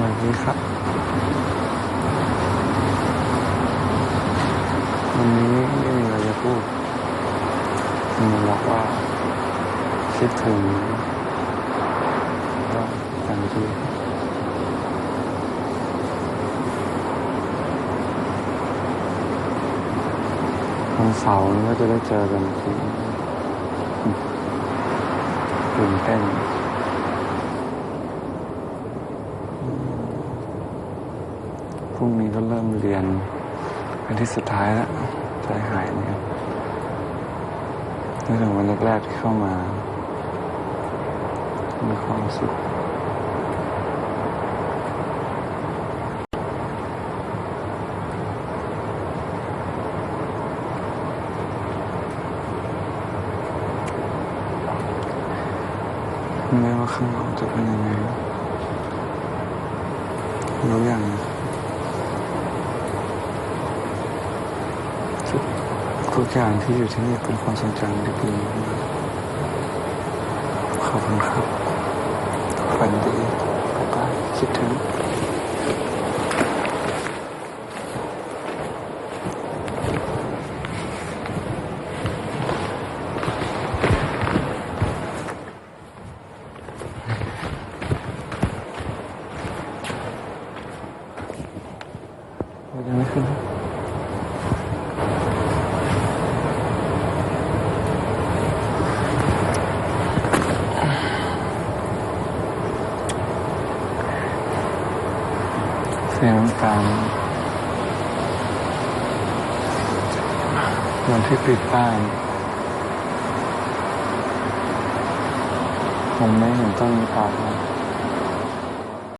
วัสดีครับ วันนี้ไม่มีอะไรจะพูดมีบอกว่าคิดถึงก็อย่างทีวันเสาร์ก็จะได้เจอกันอีกทีตื่นเต้น พ รุ่งนี้ก็เริ่มเรียนเป็นที่สุดท้ายแล้วใจหายเนี่ยนึกถึงวันแรกๆที่เข้ามามีความสุขไม่ว่าข้างนอกจะเป็นยังไงรู้อย่างทุก ทุกอย่างที่อยู่ที่นี่เป็นความทรงจำดีๆขอบคุณครับฝันดีบ๊ายบายคิดถึงยังไม่ขึ้น สียงน้ำตาลวันที่ปิดบ้านผมไม่เห็นต้นนี้ตอบนะ